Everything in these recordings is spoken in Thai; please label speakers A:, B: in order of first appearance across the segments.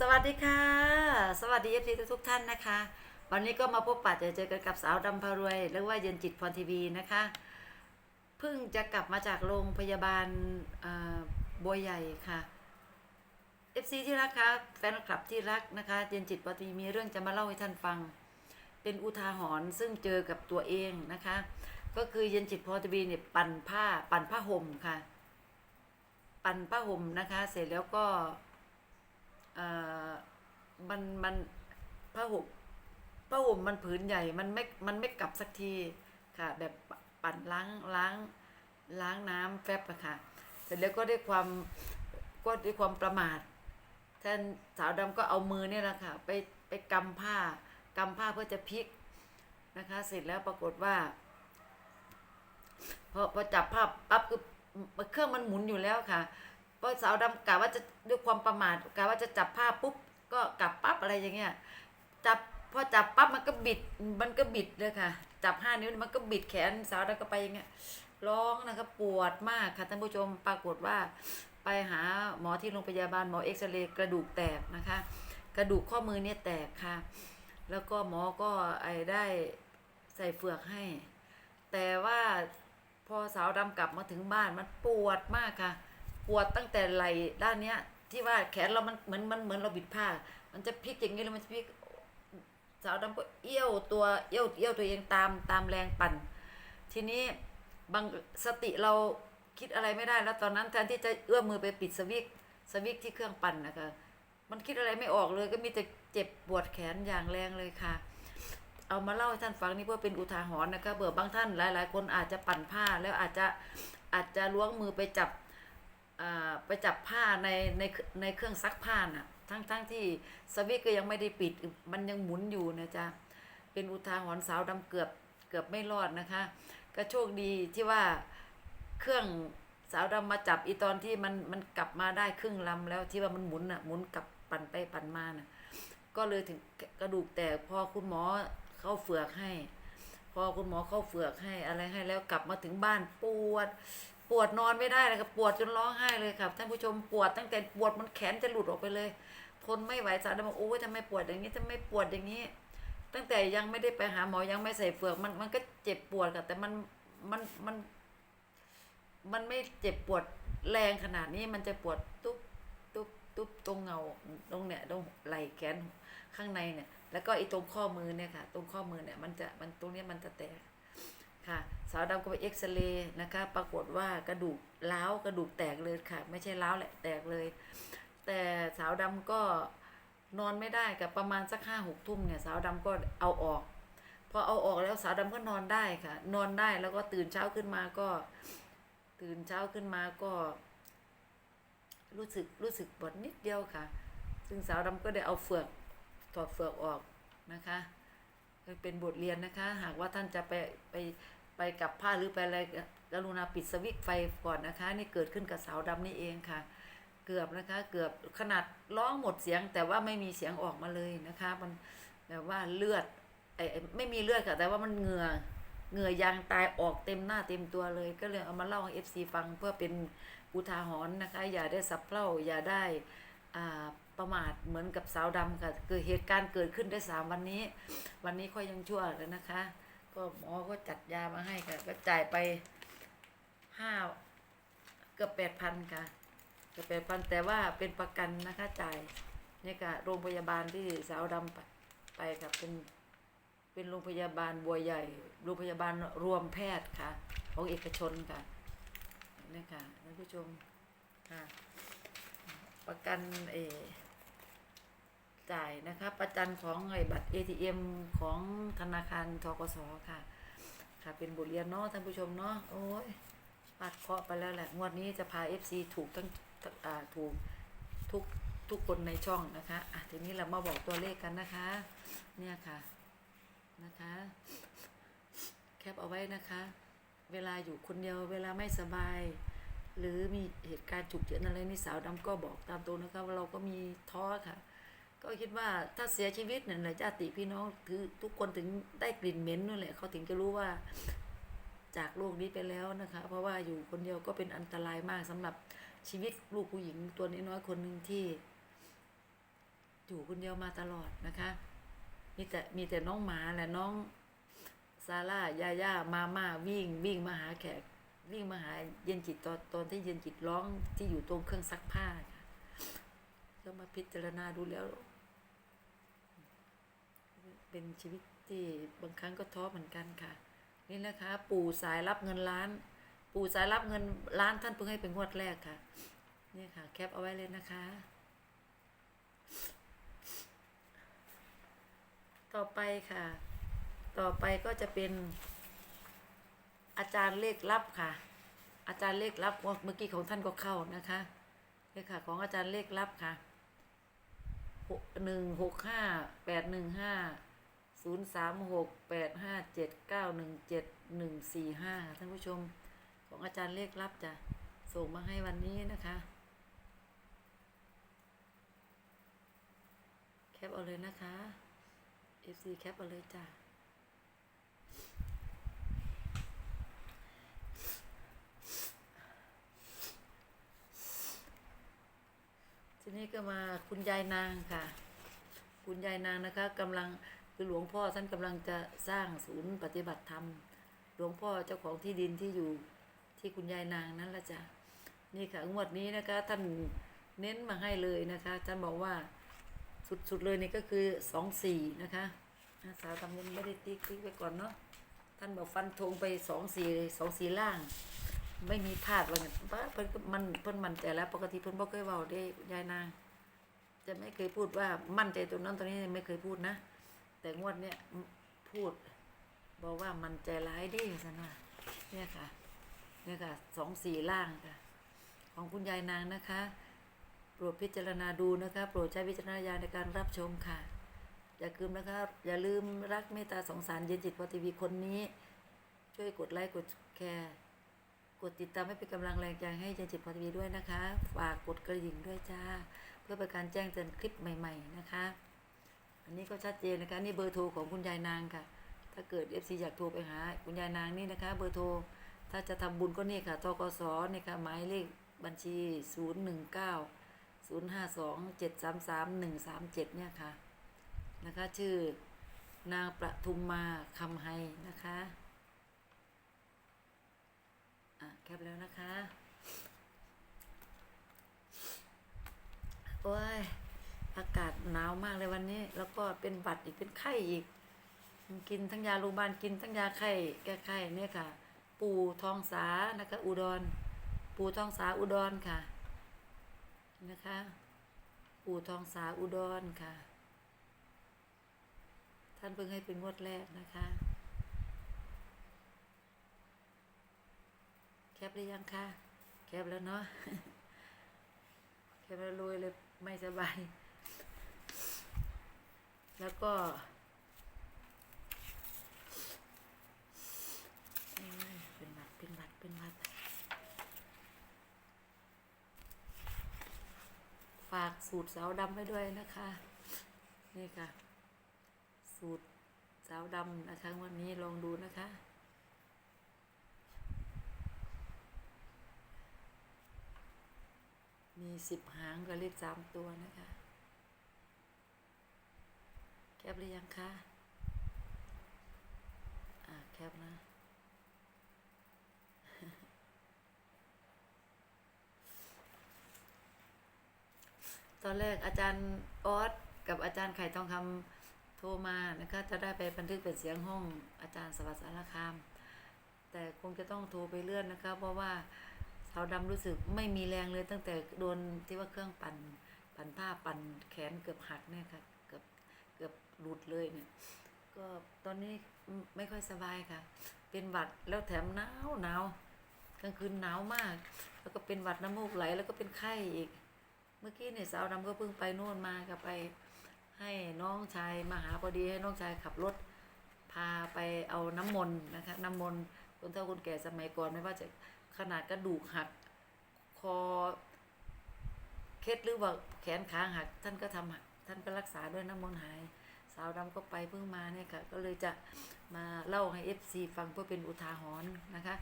A: สวัสดีค่ะ สวัสดีเอฟซีทุกท่านนะคะ วันนี้ก็มาพบปะเจอเจอกันกับสาวดำพารวยหรือว่าเย็นจิตพรทีวีนะคะเพิ่งจะกลับมาจากโรงพยาบาลบัวใหญ่ค่ะ FC ที่รักคะแฟนคลับที่รักนะคะเย็นจิตพรทีวีมีเรื่องจะมาเล่าให้ท่านฟัง เป็นอุทาหรณ์ซึ่งเจอกับตัวเองนะคะ ก็คือเย็นจิตพรทีวีเนี่ยปั่นผ้าปั่นผ้าห่มค่ะ ปั่นผ้าห่มนะคะ เสร็จแล้วก็ มันมันผ้าห่มผ้าห่มมันผืนใหญ่มันไม่มันไม่กลับสักทีค่ะ แบบปั่นล้างล้างล้างน้ำแฟบอะค่ะเสร็จแล้วก็ด้วยความก็ด้วยความประมาทท่านสาวดำก็เอามือเนี่ยแหละค่ะ ไปไปกำผ้ากำผ้าเพื่อจะพลิกนะคะ เสร็จแล้วปรากฏว่าพอพอจับภาพปั๊บคือเครื่องมันหมุนอยู่แล้วค่ะ พอสาวดำกะว่าจะด้วยความประมาทกะว่าจะจับภาพปุ๊บก็กลับปั๊บอะไรอย่างเงี้ยจับพอจับปั๊บมันก็บิดมันก็บิดเลยค่ะ จับห้านิ้วมันก็บิดแขนสาวดำก็ไปอย่างเงี้ยร้องนะคะปวดมากค่ะท่านผู้ชมปรากฏว่า ไปหาหมอที่โรงพยาบาลหมอเอ็กซเรย์กระดูกแตกนะคะ กระดูกข้อมือเนี่ยแตกค่ะ แล้วก็หมอก็ไอได้ใส่เฟือกให้ แต่ว่าพอสาวดำกลับมาถึงบ้านมันปวดมากค่ะ ปวดตั้งแต่ไหล่ด้านเนี้ย ที่ว่าแขนเรามันเหมือนมันเหมือนเราบิดผ้า มันจะพลิกอย่างนี้แล้วมันจะพลิกสาวดำก็เอี้ยวตัวเอี้ยวเอี้ยวตัวเองตามตามแรงปั่น ทีนี้บางสติเราคิดอะไรไม่ได้แล้วตอนนั้นแทนที่จะเอื้อมมือไปปิดสวิตช์สวิตช์ที่เครื่องปั่นนะคะมันคิดอะไรไม่ออกเลยก็มีแต่เจ็บปวดแขนอย่างแรงเลยค่ะ เอามาเล่าให้ท่านฟังนี่เพื่อเป็นอุทาหรณ์นะคะเบื่อบางท่านหลาย ๆ คนอาจจะปั่นผ้าแล้วอาจจะอาจจะล้วงมือไปจับ ไปจับผ้าในในในเครื่องซักผ้าน่ะ ทั้งทั้งที่สวิตก็ยังไม่ได้ปิด มันยังหมุนอยู่นะจ๊ะ เป็นอุทาหรณ์สาวดำเกือบเกือบไม่รอดนะคะ ก็โชคดีที่ว่าเครื่องสาวดำมาจับอีตอนที่มันมันกลับมาได้ครึ่งลำแล้วที่ว่ามันหมุนน่ะหมุนกลับปั่นไปปั่นมาน่ะ ก็เลยถึงกระดูกแตกพอคุณหมอเข้าเฟือกให้ พอคุณหมอเข้าเฟือกให้อะไรให้แล้วกลับมาถึงบ้านปวด ปวดนอนไม่ได้เลยครับปวดจนร้องไห้เลยครับท่านผู้ชมปวดตั้งแต่ปวดมันแขนจะหลุดออกไปเลย ทนไม่ไหวสาวดำบอกโอ้ยทำไมปวดอย่างนี้ทำไมปวดอย่างนี้ ตั้งแต่ยังไม่ได้ไปหาหมอยังไม่ใส่เฟือกมันมันก็เจ็บปวดค่ะแต่มันมันมัน มันไม่เจ็บปวดแรงขนาดนี้มันจะปวดตุ๊บตุ๊บตุ๊บตรงเงาตรงเนี่ยตรงไหล่แขนข้างในเนี่ย แล้วก็ไอีตรงข้อมือเนี่ยค่ะ ตรงข้อมือเนี่ย มันจะมันตรงเนี้ยมันจะแตกค่ะ สาวดำก็ไปเอ็กซเรย์นะคะ ปรากฏว่ากระดูกล้าวกระดูกแตกเลยค่ะ ไม่ใช่ล้าวแหละแตกเลย แต่สาวดำก็นอนไม่ได้กับประมาณสักห้าหกทุ่มเนี่ยสาวดำก็เอาออก พอเอาออกแล้วสาวดำก็นอนได้ค่ะ นอนได้แล้วก็ตื่นเช้าขึ้นมาก็ ตื่นเช้าขึ้นมาก็ รู้สึกรู้สึกปวดนิดเดียวค่ะ ซึ่งสาวดำก็ได้เอาเฟือกถอดเฟือกออกนะคะเป็นบทเรียนนะคะ หากว่าท่านจะไปไป ไปกับผ้าหรือไปอะไรกรุณาปิดสวิตช์ไฟก่อนนะคะ นี่เกิดขึ้นกับสาวดำนี่เองค่ะ เกือบนะคะ เกือบขนาดร้องหมดเสียง แต่ว่าไม่มีเสียงออกมาเลยนะคะ มันแบบว่าเลือดไอ้ไม่มีเลือดค่ะแต่ว่ามันเหงื่อเหงื่อยางตายออกเต็มหน้าเต็มตัวเลย ก็เลยเอามาเล่าให้เอฟซีฟังเพื่อเป็นอุทาหรณ์นะคะ อย่าได้สับเพ่าอย่าได้อ่าประมาทเหมือนกับสาวดำค่ะเกิดเหตุการณ์เกิดขึ้นได้สามวันนี้ วันนี้ค่อยยังชั่วแล้วนะคะ ก็หมอก็จัดยามาให้ค่ะ ก็จ่ายไปห้าเกือบแปดพันค่ะ เกือบแปดพันแต่ว่าเป็นประกันนะคะจ่ายเนี่ยค่ะโรงพยาบาลที่สาวดำไปไปค่ะเป็นเป็นโรงพยาบาลบัวใหญ่ โรงพยาบาลรวมแพทย์ค่ะ ของเอกชนค่ะนี่ค่ะท่านผู้ชมค่ะ ประกันเออ จ่ายนะคะ ประกันของไอ้บัตร ATM ของธนาคารทกสค่ะ ค่ะ เป็นบทเรียนเนาะท่านผู้ชมเนาะโอ้ยปัดเคาะไปแล้วแหละงวดนี้จะพา FC ถูกทั้งทั้งอ่าถูกทุกทุกคนในช่องนะคะอะทีนี้เรามาบอกตัวเลขกันนะคะ เนี่ยค่ะนะคะ แคปเอาไว้นะคะ เวลาอยู่คนเดียวเวลาไม่สบาย หรือมีเหตุการณ์ฉุกเฉินอะไรนี่สาวดำก็บอกตามตรงนะคะว่าเราก็มีท้อค่ะ ก็คิดว่าถ้าเสียชีวิตเนี่ยหละญาติพี่น้องถือทุกคนถึงได้กลิ่นเหม็นนั่นแหละเขาถึงจะรู้ว่าจากโลกนี้ไปแล้วนะคะ เพราะว่าอยู่คนเดียวก็เป็นอันตรายมากสำหรับชีวิตลูกผู้หญิงตัวน้อยๆคนหนึ่งที่ อยู่คนเดียวมาตลอดนะคะ มีแต่มีแต่น้องหมาแหละน้องซาร่ายาย่ามาม่าวิ่ง วิ่งมาหาแขก วิ่งมาหาเย็นจิตตอนตอนที่เย็นจิตร้องที่อยู่ตรงเครื่องซักผ้าค่ะก็มาพิจารณาดูแล้ว เป็นชีวิตที่บางครั้งก็ท้อเหมือนกันค่ะ นี่นะคะปู่สายรับเงินล้าน ปู่สายรับเงินล้านท่านเพิ่งให้เป็นงวดแรกค่ะเนี่ยค่ะ แคปเอาไว้เลยนะคะ ต่อไปค่ะ ต่อไปก็จะเป็น อาจารย์เลขลับค่ะ อาจารย์เลขลับเมื่อกี้ของท่านก็เข้านะคะเนี่ยค่ะ ของอาจารย์เลขลับค่ะหนึ่งหกห้าแปดหนึ่งห้า ศูนย์สามหกแปดห้าเจ็ดเก้าหนึ่งเจ็ดหนึ่งสี่ห้าท่านผู้ชม ของอาจารย์เลขลับจะส่งมาให้วันนี้นะคะ แคปเอาเลยนะคะ FC แคปเอาเลยจ้ะทีนี้ก็มาคุณยายนางค่ะ คุณยายนางนะคะกำลัง คือหลวงพ่อท่านกำลังจะสร้างศูนย์ปฏิบัติธรรม หลวงพ่อเจ้าของที่ดินที่อยู่ที่คุณยายนางนั่นละจ้ะนี่ค่ะงวดนี้นะคะท่านเน้นมาให้เลยนะคะท่านบอกว่าสุดๆเลยนี่ก็คือสองสี่นะคะอาสาวทำยังไม่ได้ติ๊กติ๊กไว้ก่อนเนาะท่านบอกฟันธงไปสองสี่สองสี่ล่าง ไม่มีพลาดว่าเนี่ยป้าเพิ่นมันเพิ่นมั่นใจแล้ว ปกติเพิ่นบ่เคยเว้าได้ยายนางจะไม่เคยพูดว่ามั่นใจตรงนั้นตรงนี้ไม่เคยพูดนะ แต่งวดเนี้ยพูด บอกว่ามันใจร้ายด้สันว่าเนี่ยค่ะ เนี่ยค่ะสองสี่ล่างค่ะ ของคุณยายนางนะคะโปรดพิจารณาดูนะคะ โปรดใช้วิจารณญาณในการรับชมค่ะ อย่าลืมนะคะ อย่าลืมรักเมตตาสงสารเย็นจิตพอทีวีคนนี้ ช่วยกดไลค์กดแชร์กดติดตามให้เป็นกำลังแรงใจให้เย็นจิตพอทีวีด้วยนะคะ ฝากกดกระดิ่งด้วยจ้า เพื่อเป็นการแจ้งเตือนคลิปใหม่ ๆ นะคะ อันนี้ก็ชัดเจนนะคะนี่เบอร์โทรของคุณยายนางค่ะ ถ้าเกิด FC อยากโทรไปหาคุณยายนางนี่นะคะ เบอร์โทรถ้าจะทำบุญก็นี่ค่ะทกสนี่ค่ะหมายเลขบัญชี 0 1 9 0 5 2 7 3 3 1 3 7 เนี่ยค่ะนะคะ ชื่อนางประทุมมาคำไฮนะคะอะแคปแล้วนะคะ โอ้ย อากาศหนาวมากเลยวันนี้ แล้วก็เป็นบัดอีกเป็นไข้อีก กินทั้งยาโรงพยาบาลกินทั้งยาไข้แก้ไข้เนี่ยค่ะ ปู่ทองสานะคะอุดร ปู่ทองสาอุดรค่ะ นะคะ ปู่ทองสาอุดรค่ะ ท่านเพิ่งให้เป็นงวดแรกนะคะแคปหรือยังคะแคปแล้วเนาะแคปแล้วรวยเลยไม่สบาย แล้วก็เป็นหวัดเป็นหวัดเป็นหวัดฝากสูตรสาวดำไว้ด้วยนะคะ นี่ค่ะ สูตรสาวดำนะคะ วันนี้ลองดูนะคะมีสิบหางกับเลขสามตัวนะคะ แคปหรือยังคะ อ่าแคปนะ ตอนแรกอาจารย์ออสกับอาจารย์ไข่ทองคำโทรมานะคะ จะได้ไปบันทึกเป็นเสียงห้องอาจารย์สวัสดิ์สารคาม แต่คงจะต้องโทรไปเลื่อนนะคะ เพราะว่าสาวดำรู้สึกไม่มีแรงเลยตั้งแต่โดนที่ว่าเครื่องปั่น ปั่นผ้าปั่นแขนเกือบหักเนี่ยค่ะ หลุดเลยเนี่ย ก็ตอนนี้ไม่ค่อยสบายค่ะ เป็นหวัดแล้วแถมหนาวหนาวกลางคืนหนาวมาก แล้วก็เป็นหวัดน้ำมูกไหล แล้วก็เป็นไข้อีก เมื่อกี้เนี่ยสาวดำก็เพิ่งไปโน่นมาก็ไป ให้น้องชายมาหาพอดีให้น้องชายขับรถ พาไปเอาน้ำมนต์นะคะน้ำมนต์คนเฒ่าคนแก่สมัยก่อนไม่ว่าจะขนาดกระดูกหักคอเคล็ดหรือว่าแขนขาหักท่านก็ทำท่านก็รักษาด้วยน้ำมนต์หาย สาวดำก็ไปเพิ่งมาเนี่ยค่ะ ก็เลยจะมาเล่าให้ FC ฟังเพื่อเป็นอุทาหรณ์นะคะ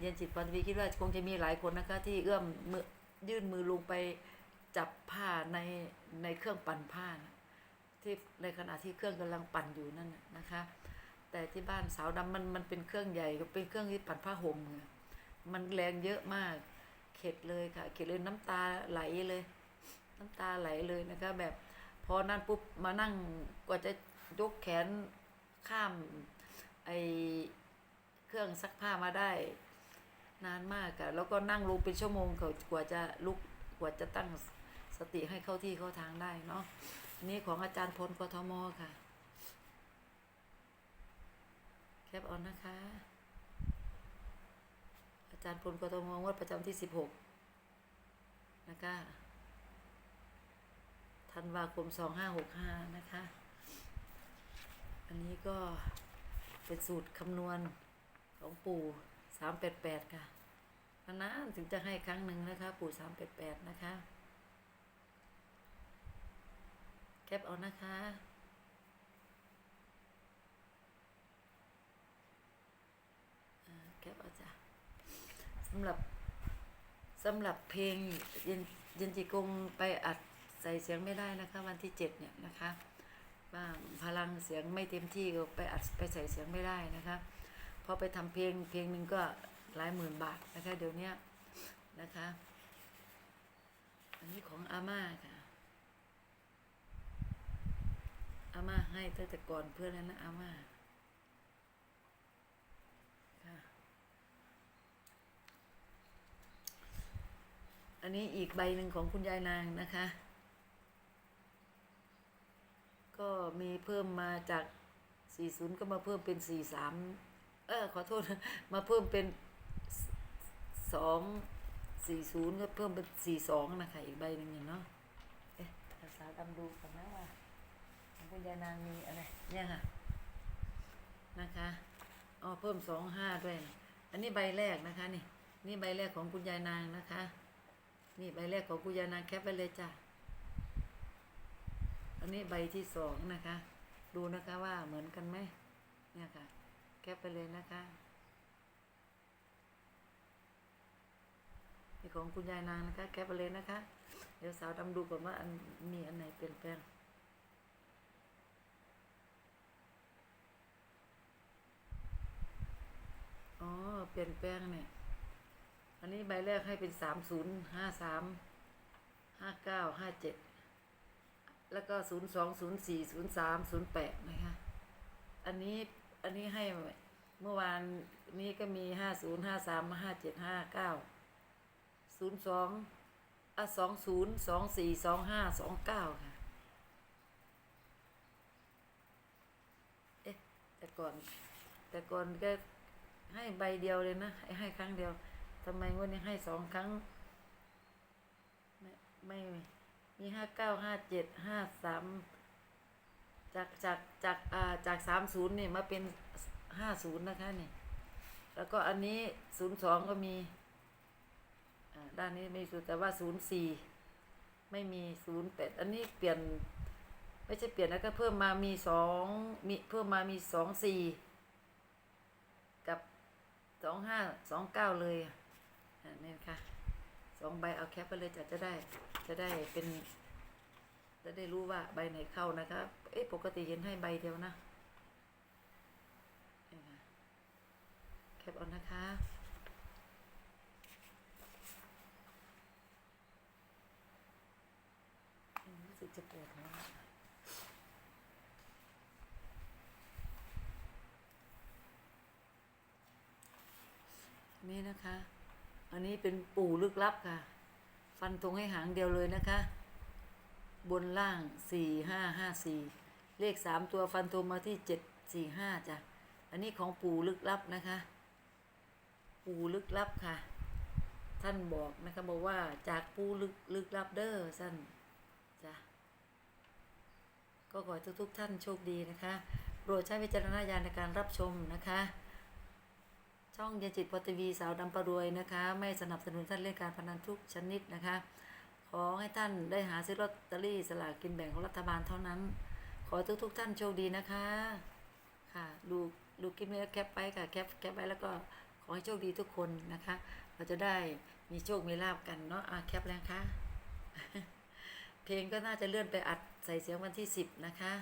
A: เย็นจิตปันวีคิดว่าคงจะมีหลายคนนะคะ ที่เอื้อมมือยื่นมือลงไปจับผ้าในในเครื่องปั่นผ้านะที่ในขณะที่เครื่องกำลังปั่นอยู่นั่นนะคะ แต่ที่บ้านสาวดำมันมันเป็นเครื่องใหญ่ก็เป็นเครื่องที่ปั่นผ้าห่มมันแรงเยอะมากเข็ดเลยค่ะเข็ดเลยน้ำตาไหลเลย น้ำตาไหลเลยนะคะแบบ พอนั่นปุ๊บมานั่งกว่าจะยกแขนข้ามไอเครื่องซักผ้ามาได้ นานมากอะแล้วก็นั่งลงเป็นชั่วโมงเขากว่าจะลุกกว่าจะตั้งสติให้เข้าที่เข้าทางได้เนาะนนี่ของอาจารย์พลกทมค่ะ แคปออนนะคะ อาจารย์พลกทมงวดประจำที่สิบหกนะคะ ธันวาคมสองห้าหกห้านะคะ อันนี้ก็เป็นสูตรคำนวณของปู่สามแปดแปดค่ะนานๆถึงจะให้ครั้งหนึ่งนะคะ ปู่สามแปดแปดนะคะ แคปเอานะคะแคปเอาจ้ะสำหรับสำหรับเพลงเย็นเย็นจิกงไปอัด ใส่เสียงไม่ได้นะคะ วันที่เจ็ดเนี่ยนะคะบ้าพลังเสียงไม่เต็มที่ก็ไปอัดไปใส่เสียงไม่ได้นะคะพอไปทำเพลงเพลงหนึ่งก็หลายหมื่นบาทนะคะเดี๋ยวเนี้นะคะ อันนี้ของอาม่าค่ะอาม่าให้ตั้งแต่ก่อนเพื่อนแล้วนะอาม่าอันนี้อีกใบหนึ่งของคุณยายนางนะคะ ก็ มีเพิ่มมาจาก 40 ก็มาเพิ่มเป็น 43 เออขอโทษ มาเพิ่มเป็น 2 40 ก็เพิ่มเป็น 42 นะคะ อีกใบหนึ่งเนาะเอ๊ะภาษาดำดูก่อนนะว่าคุณยายนางมีอะไร เนี่ยค่ะ นะคะอ๋อเพิ่มสองห้าด้วย อันนี้ใบแรกนะคะนี่ นี่ใบแรกของคุณยายนางนะคะ นี่ใบแรกของคุณยายนางแคปไปเลยจ้ะ นนี้ใบที่สองนะคะ ดูนะคะว่าเหมือนกันไหมเนี่ยค่ะ แคปไปเลยนะคะนี่ของคุณยายนางนะคะ แคปไปเลยนะคะ เดี๋ยวสาวดำดูก่อนว่าอันมีอันไหนเปลี่ยนแปลงอ๋อ เปลี่ยนแปลงเนี่ย อันนี้ใบแรกให้เป็นสามศูนย์ห้าสามห้าเก้าห้าเจ็ด แล้วก็ศูนย์สองศูนย์สี่ศูนย์สามศูนย์แปดนะคะ อันนี้ อันนี้ให้เมื่อวานนี้ก็มีห้าศูนย์ห้าสามห้าเจ็ดห้าเก้าศูนย์สองอะสองศูนย์สองสี่สองห้าสองเก้าค่ะ เอ๊ะ แต่ก่อน แต่ก่อนก็ให้ใบเดียวเลยนะ ให้ให้ครั้งเดียวทำไมวันนี้ให้สองครั้ง ไม่ ไม่ มีห้าเก้าห้าเจ็ดห้าสามจากจากจากอ่าจากสามศูนย์เนี่ยมาเป็นห้าศูนย์นะคะนี่แล้วก็อันนี้ศูนย์สองก็มีอ่าด้านนี้ไม่ศูนย์แต่ว่าศูนย์สี่ไม่มีศูนย์แปดอันนี้เปลี่ยนไม่ใช่เปลี่ยนแล้วก็เพิ่มมามีสองมีเพิ่มมามีสองสี่กับสองห้าสองเก้าเลยอะ องใบเอาแคปไปเลยจะจะได้ จะได้เป็น จะได้รู้ว่าใบไหนเข้านะคะเอ๊ะปกติเห็นให้ใบเดียวนะนี่ค่ะแคปเอานะคะรู้สึกจะปวดหัวนี่นะคะ อันนี้เป็นปู่ลึกลับค่ะ ฟันตรงให้หางเดียวเลยนะคะ บนล่างสี่ห้าห้าสี่เลขสามตัวฟันตรงมาที่เจ็ดสี่ห้าจ้ะ อันนี้ของปู่ลึกลับนะคะ ปู่ลึกลับค่ะ ท่านบอกนะคะบอกว่าจากปู่ลึกลึกลับเด้อสั้นจ้ะก็ขอให้ทุกๆท่านโชคดีนะคะ โปรดใช้วิจารณญาณในการรับชมนะคะ ช่องเย็นจิตปทีวีสาวดำประรวยนะคะ ไม่สนับสนุนท่านเล่นการพนันทุกชนิดนะคะ ขอให้ท่านได้หาซื้อลอตเตอรี่สลากกินแบ่งของรัฐบาลเท่านั้น ขอทุกทุกๆท่านโชคดีนะคะ ค่ะ ดูดูคลิปนี้แคปไปค่ะแคปแคปไปแล้วก็ขอให้โชคดีทุกคนนะคะ เราจะได้มีโชคมีลาบกันเนาะอะแคปแล้วค่ะ เพเพลงก็น่าจะเลื่อนไปอัดใส่เสียงวันที่สิบนะคะ